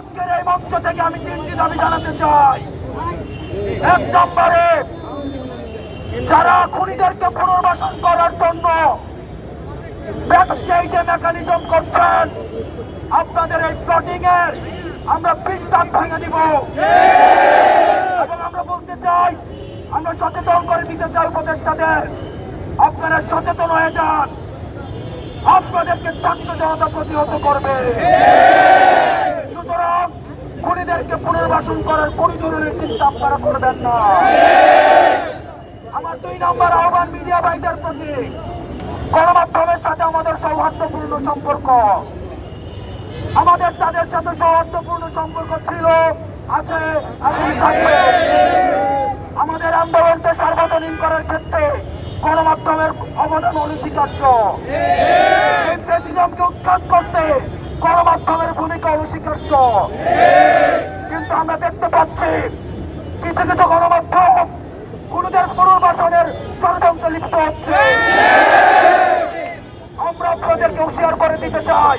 আজকের এই মঞ্চ থেকে আমি তিনটি দাবি জানাতে চাই। এক নম্বরে, যারা খুনিদেরকে পুনর্বাসন করার জন্য মেকানিজম করছেন, আপনাদের এই প্লটিং এর আমরা বিস্তার ভেঙে দিব। এবং আমরা বলতে চাই, আমরা সচেতন করে দিতে চাই উপদেষ্টাদের, আপনারা সচেতন হয়ে যান। আপনাদেরকে ছাত্র জনতা প্রতিহত করবে। খুনিদেরকে পুনর্বাসন করার কোন ধরনের চিন্তা আপনারা করবেন না। আমার দুই নম্বর আহ্বান মিডিয়া ভাইদের প্রতি। গণমাধ্যমের সাথে আমাদের সৌহার্দ্যপূর্ণ সম্পর্ক। আমাদের তাদের সাথে সৌহার্দ্যপূর্ণ সম্পর্ক ছিল, আছে আমাদের আন্দোলনকে সার্বজনীন করার ক্ষেত্রে গণমাধ্যমের অবদান অনস্বীকার্য। করতে গণমাধ্যমের ভূমিকা অনস্বীকার্য কিন্তু আমরা দেখতে পাচ্ছি, কিছু কিছু গণমাধ্যম খুনিদের পুনর্বাসনের ষড়যন্ত্র লিপ্ত হচ্ছে। আমরা আপনাদেরকে হুঁশিয়ার করে দিতে চাই,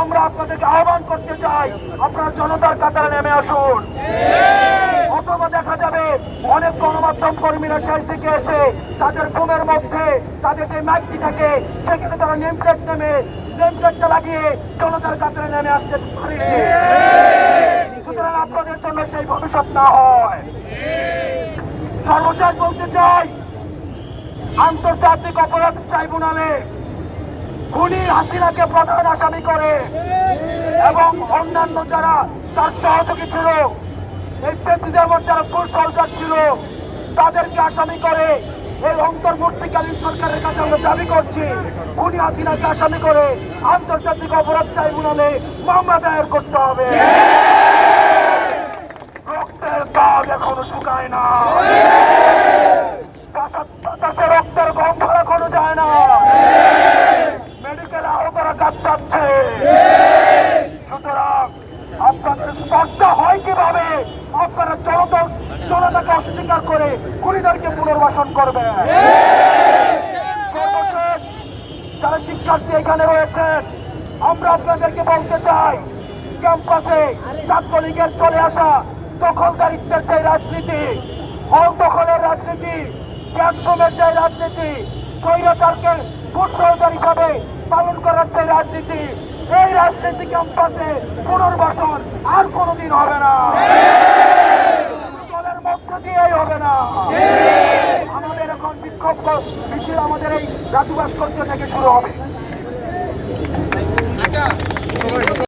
আমরা আপনাদেরকে আহ্বান করতে চাই, আপনারা জনতার কাতারে নেমে আসুন। অথবা দেখা যাবে, অনেক গণমাধ্যম কর্মীরা শেষ দিকে এসে তাদের ঘুমের মধ্যে, তাদের যে মাইকটি থাকে, সেখানে তারা নেম প্লেট নেমে প্লেটটা লাগিয়ে জনতার কাতারে নেমে আসতে পারে। সুতরাং আপনাদের জন্য সেই ভবিষ্যৎ না হয়। সর্বশেষ বলতে চাই, আন্তর্জাতিক অপরাধ ট্রাইব্যুনালে খুনি হাসিনাকে প্রধান আসামি করে এবং অন্যান্য যারা তার সহযোগী ছিল, এই প্রেসিডেন্ট যারা ফুল সোলজার ছিল, তাদেরকে আসামি করে এই অন্তর্বর্তীকালীন সরকারের কাছে আমরা দাবি করছি, খুনি হাসিনাকে আসামি করে আন্তর্জাতিক অপরাধ ট্রাইব্যুনালে মামলা দায়ের করতে হবে। রক্তের দাগ এখনও শুকায় না। বাতাস- রক্তের গন্ধ এখনও যায় না। মেডিকেল আহতরা কাঁপছে। সুতরাং আপনাদের স্পর্ধা হয় কীভাবে আপনারা জনতা জনতাকে অস্বীকার করে খুনিদেরকে পুনর্বাসন করবে। যারা শিক্ষার্থী এখানে রয়েছেন, আমরা আপনাদেরকে বলতে চাই, ক্যাম্পাসে ছাত্রলীগের চলে আসা দখলদারিত্বের যে রাজনীতি, হল দখলের রাজনীতি ক্লাসরুমের যে রাজনীতি, স্বৈরাচারকে ভোট সহকার হিসাবে পালন করার যে রাজনীতি, এই রাজনীতি ক্যাম্পাসে পুনর্বাসন আর কোনোদিন হবে না দলের মধ্য দিয়েই হবে না আমাদের এখন বিক্ষোভ মিছিল আমাদের এই রাজু ভাস্কর্য থেকে শুরু হবে।